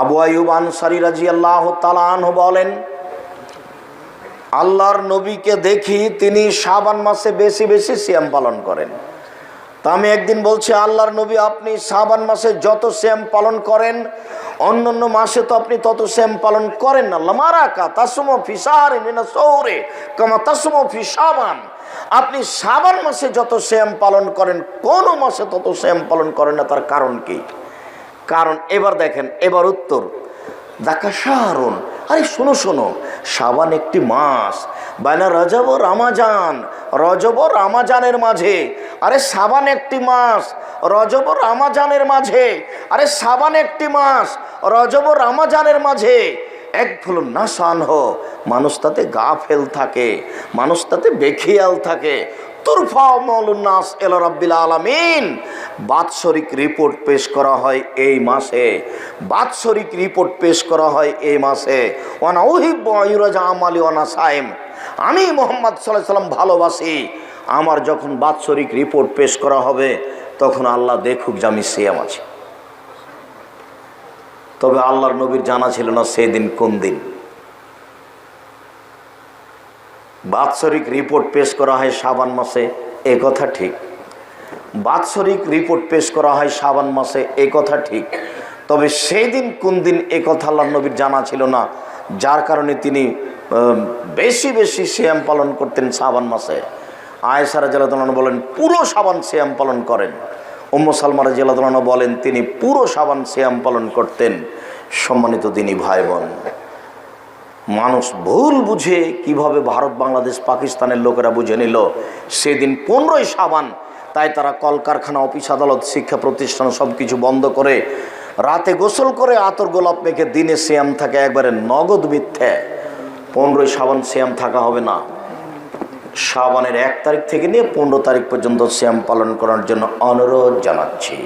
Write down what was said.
আবু আয়ুব আনসারি রাজি আল্লাহ তালান বলেন, আল্লাহর নবীকে দেখি তিনি শাবান মাসে বেশি বেশি সিয়াম পালন করেন। তা আমি একদিন বলছি, আল্লাহর নবী আপনি শাবান মাসে যত শ্যাম পালন করেন অন্য অন্য মাসে তো আপনি তত শ্যাম পালন করেন না। লামারাকা তাসমো ফিসার মিনা সৌরে কামা তাসমো ফিসাবান আপনি শাবান মাসে যত শ্যাম পালন করেন, কোন মাসে তত শ্যাম পালন করেন না, তার কারণ কি? কারণ এবার দেখেন, এবার উত্তর। দেখা শাহরুন। আরে শোনো শোনো সাবান একটি মাস। বাইনা রজব রামাজান, রজব রামাজানের মাঝে। আরে সাবান একটি মাস, রজব রামাজানের মাঝে। আরে সাবান একটি মাস, রজব রামাজানের মাঝে। এক ফুল নাসান হো, মানুষ তাতে গা ফেল থাকে, মানুষ তাতে বেখিয়াল থাকে। তুরফা মৌলুন্নাস এল রব্বিল আলমিন। বাৎসরিক রিপোর্ট পেশ করা হয় এই মাসে। বাৎসরিক রিপোর্ট পেশ করা হয় এই মাসে। সাইম। আমি মোহাম্মদ সাল্লাহ সাল্লাম ভালোবাসি। আমার যখন বাৎসরিক রিপোর্ট পেশ করা হবে, তখন আল্লাহ দেখুক যে আমি সিয়াম আছি। তবে আল্লাহর নবীর জানা ছিল না সেদিন কোন দিন। বাৎসরিক রিপোর্ট পেশ করা হয় সাবান মাসে। এ কথা ঠিক। বাৎসরিক রিপোর্ট পেশ করা হয় সাবান মাসে, এ কথা ঠিক। তবে সেই দিন কোন দিন এ কথা আল্লাহ নবীর জানা ছিল না, যার কারণে তিনি বেশি বেশি শ্যাম পালন করতেন সাবান মাসে। আয়েসারা জেলাতলানো বলেন, পুরো সাবান শ্যাম পালন করেন। উম্ম সালমারা জেলাতলানো বলেন, তিনি পুরো সাবান শ্যাম পালন করতেন। সম্মানিত তিনি ভাই বোন মানুষ ভুল বুঝে কীভাবে ভারত, বাংলাদেশ, পাকিস্তানের লোকেরা বুঝে নিল, সেদিন পনেরোই সাবান তাই তারা কলকারখানা, অফিস, আদালত, শিক্ষা প্রতিষ্ঠান সব কিছু বন্ধ করে রাতে গোসল করে আতর গোলাপ মেখে দিনে শ্যাম থাকে একবারে নগদ মিথ্যে। পনেরোই সাবান শ্যাম থাকা হবে না। সাবানের এক তারিখ থেকে নিয়ে পনেরো তারিখ পর্যন্ত শ্যাম পালন করার জন্য অনুরোধ জানাচ্ছি।